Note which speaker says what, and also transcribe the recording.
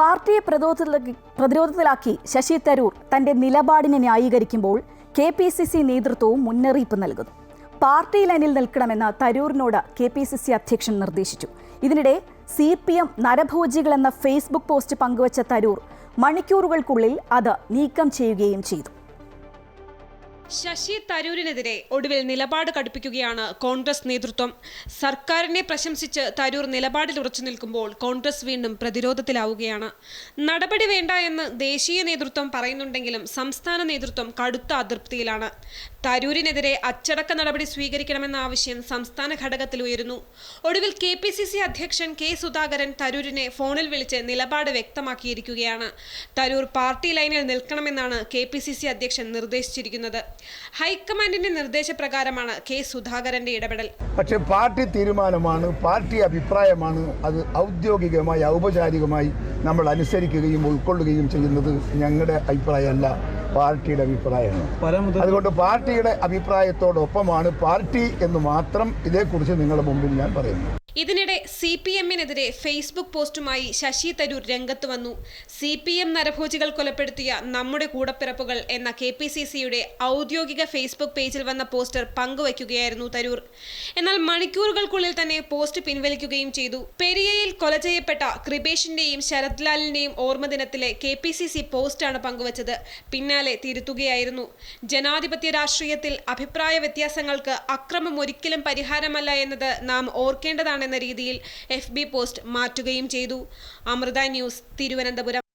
Speaker 1: പാർട്ടിയെ പ്രതിരോധത്തിലാക്കി ശശി തരൂർ തന്റെ നിലപാടിനെ ന്യായീകരിക്കുമ്പോൾ കെ പി സി സി നേതൃത്വവും മുന്നറിയിപ്പ് നൽകുന്നു. പാർട്ടിയിൽ അനിൽ നിൽക്കണമെന്ന് തരൂരിനോട് കെ പി സി സി അധ്യക്ഷൻ നിർദ്ദേശിച്ചു. ഇതിനിടെ സി പി എം നരഭോജികൾ എന്ന ഫേസ്ബുക്ക് പോസ്റ്റ് പങ്കുവച്ച തരൂർ മണിക്കൂറുകൾക്കുള്ളിൽ അത് നീക്കം ചെയ്യുകയും ചെയ്തു.
Speaker 2: ശശി തരൂരിനെതിരെ ഒടുവിൽ നിലപാട് കടുപ്പിക്കുകയാണ് കോൺഗ്രസ് നേതൃത്വം. സർക്കാരിനെ പ്രശംസിച്ച് തരൂർ നിലപാടിൽ ഉറച്ചു നിൽക്കുമ്പോൾ കോൺഗ്രസ് വീണ്ടും പ്രതിരോധത്തിലാവുകയാണ്. നടപടി വേണ്ട എന്ന് ദേശീയ നേതൃത്വം പറയുന്നുണ്ടെങ്കിലും സംസ്ഥാന നേതൃത്വം കടുത്ത അതൃപ്തിയിലാണ്. തരൂരിനെതിരെ അച്ചടക്ക നടപടി സ്വീകരിക്കണമെന്ന ആവശ്യം സംസ്ഥാന ഘടകത്തിൽ ഉയരുന്നു. ഒടുവിൽ കെ പി സി സി അധ്യക്ഷൻ കെ സുധാകരൻ തരൂരിനെ ഫോണിൽ വിളിച്ച് നിലപാട് വ്യക്തമാക്കിയിരിക്കുകയാണ്. തരൂർ പാർട്ടി ലൈനിൽ നിൽക്കണമെന്നാണ് കെ പി സി സി അധ്യക്ഷൻ നിർദ്ദേശിച്ചിരിക്കുന്നത്. ഹൈക്കമാൻഡിന്റെ നിർദ്ദേശപ്രകാരമാണ് കെ സുധാകരന്റെ ഇടപെടൽ.
Speaker 3: പക്ഷെ പാർട്ടി തീരുമാനമാണ് പാർട്ടി അഭിപ്രായമാണ് അത് ഔദ്യോഗികമായി ഔപചാരികമായി നമ്മൾ അനുസരിക്കുകയും ഉൾക്കൊള്ളുകയും ചെയ്യുന്നത് ഞങ്ങളുടെ അഭിപ്രായമല്ല പാർട്ടിയുടെ അഭിപ്രായമാണ്. അതുകൊണ്ട് പാർട്ടിയുടെ അഭിപ്രായത്തോടൊപ്പമാണ് പാർട്ടി എന്ന് മാത്രം ഇതേക്കുറിച്ച് നിങ്ങളുടെ മുമ്പിൽ ഞാൻ പറയുന്നു
Speaker 2: സി പി എമ്മിനെതിരെ ഫേസ്ബുക്ക് പോസ്റ്റുമായി ശശി തരൂർ രംഗത്ത് വന്നു. സി പി എം നരഭോജികൾ കൊലപ്പെടുത്തിയ നമ്മുടെ കൂടപ്പിറപ്പുകൾ എന്ന കെ പി സി സിയുടെ ഔദ്യോഗിക ഫേസ്ബുക്ക് പേജിൽ വന്ന പോസ്റ്റർ പങ്കുവയ്ക്കുകയായിരുന്നു തരൂർ. എന്നാൽ മണിക്കൂറുകൾക്കുള്ളിൽ തന്നെ പോസ്റ്റ് പിൻവലിക്കുകയും ചെയ്തു. പെരിയയിൽ കൊല ചെയ്യപ്പെട്ട കൃപേഷിന്റെയും ശരത്ലാലിന്റെയും ഓർമ്മദിനത്തിലെ കെ പി സി സി പോസ്റ്റാണ് പങ്കുവച്ചത്. പിന്നാലെ തിരുത്തുകയായിരുന്നു. ജനാധിപത്യ രാഷ്ട്രീയത്തിൽ അഭിപ്രായ വ്യത്യാസങ്ങൾക്ക് അക്രമം ഒരിക്കലും പരിഹാരമല്ല എന്നത് നാം ഓർക്കേണ്ടതാണെന്ന രീതിയിൽ എഫ് പോസ്റ്റ് മാറ്റുകയും ചെയ്തു. അമൃത ന്യൂസ് തിരുവനന്തപുരം.